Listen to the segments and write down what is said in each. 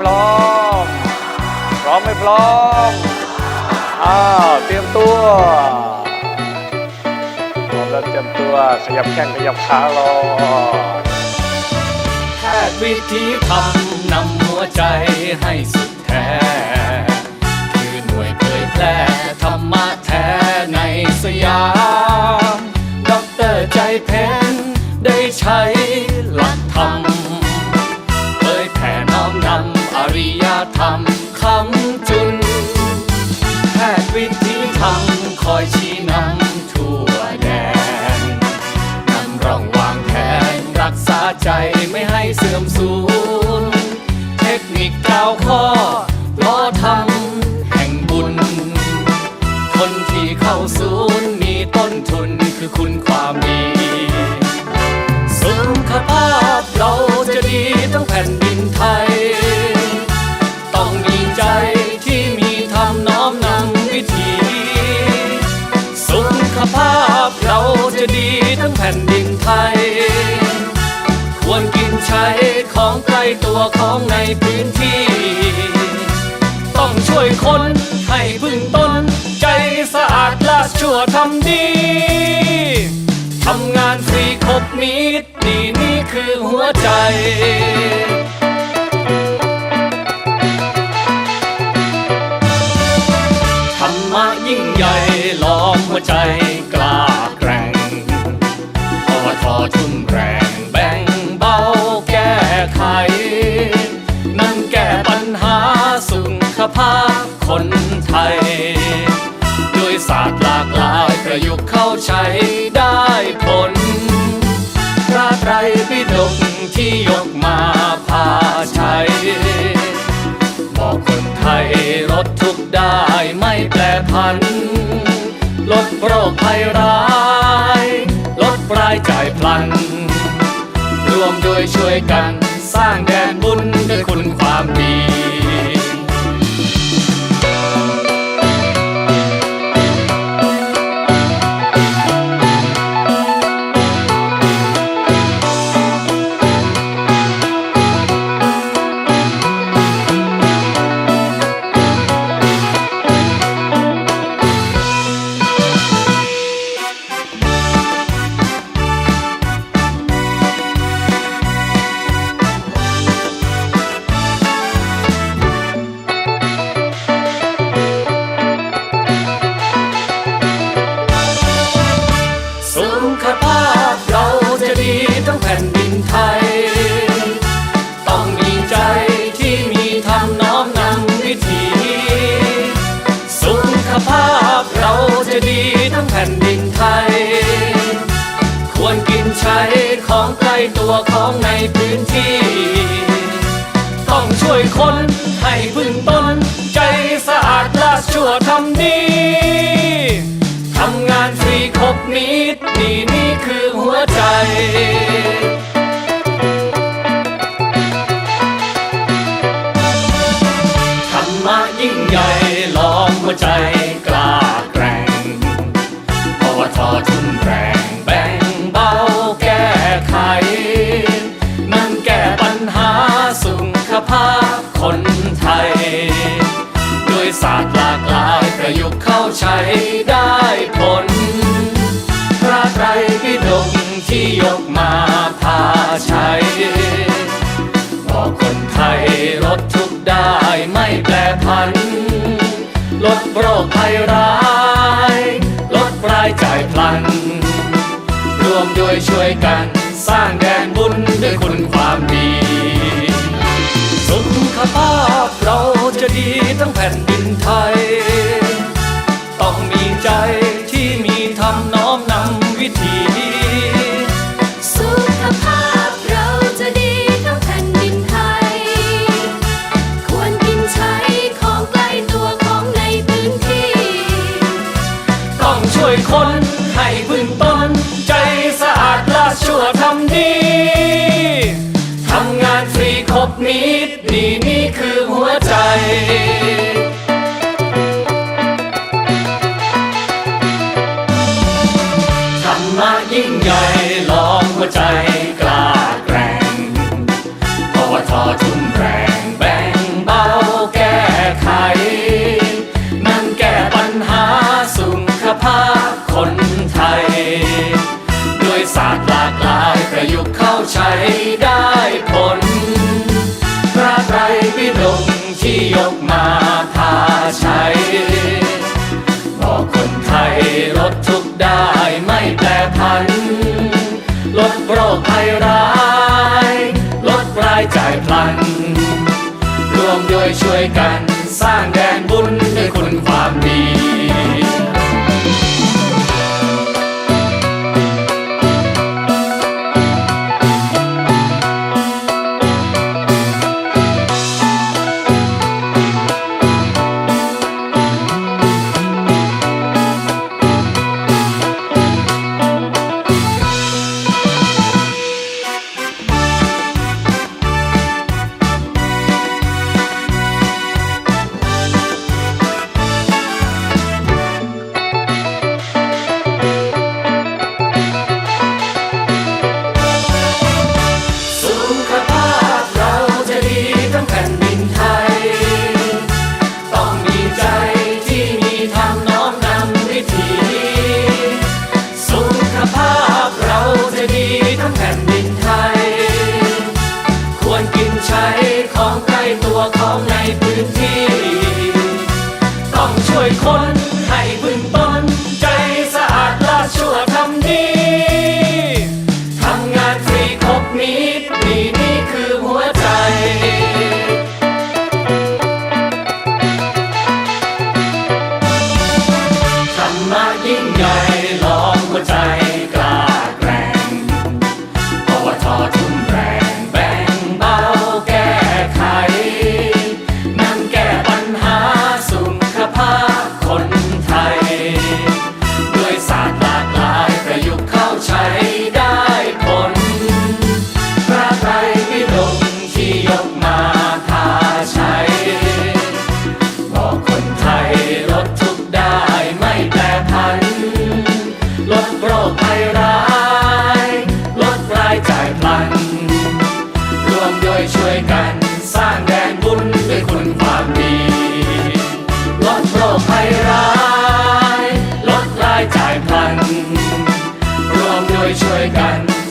พร้อม พร้อมไม่พร้อม อ้าว เตรียมตัวพร้อมแล้วเตรียมตัว ขยับแข้งขยับขารอแพทย์วิธีทำนำหัวใจให้สุดแท้ คือหน่วยเผยแพร่ธรรมะแท้ในสยามด็อกเตอร์ใจเพ้นได้ใช้หลักธรรม ไทย ควรกินใช้ของใกล้ตัวของในพื้นที่ ต้องช่วยคนให้พึ่งตน ใจสะอาดละชั่วทำดี ทำงานฟรีครบมิตรนี่นี่คือหัวใจาพคนไทย ด้วยศาสตร์หลากหลายประยุกต์เข้าใช้ได้ผลพระไตรปิฎกที่ยกมาพาใช้บอกคนไทยลดทุกได้ไม่แปรผัน ลดโรคภัยร้าย ลดรายจ่ายพลัน รวมโดยช่วยกันสร้างแดนบุญด้วยคุณความดี ใกล้ตัวของในพื้นที่ ต้องช่วยคนให้พึ่งตน ใจสะอาดและชั่วทำดีทำงานฟรีครบมิตรนี่นี่คือหัวใจธรรมะยิ่งใหญ่ล้อมหัวใจกล้าแกร่งปวทอทุ่มแรง คนไทย ด้วยศาสตร์หลากหลายประยุกต์เข้าใช้ได้ผล พระไตรปิฎกที่ยกมาพาใช้บอกคนไทยลดทุกได้ไม่แปรผัน ลดโรคภัยร้าย ลดรายจ่ายพลัน รวมด้วยช่วยกันสร้างแดนบุญด้วยคุณความดี จะดีทั้งแผ่นดินไทย ฟรีครบมิดดีนี่คือหัวใจธรรมะยิ่งใหญ่ลองหัวใจกล้าแกร่งเพราะว่าทอทุ่มแรงแบ่งเบาแก้ไข นั่นแก้ปัญหาสุขภาพคนไทย ด้วยศาสตร์หลากหลายประยุกต์เข้าใช้ได้ ปิฎกที่ยกมาพาใช้ บอกคนไทยลดทุกได้ไม่แปรพัน ลดโรคภัยร้าย ลดรายจ่ายพลัน รวมโดยช่วยกันสร้าง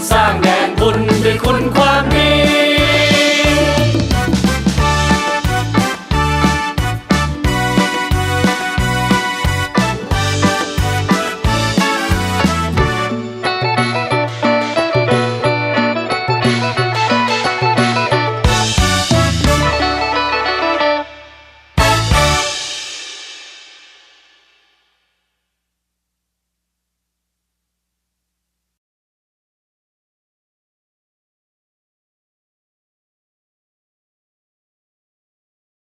sangre.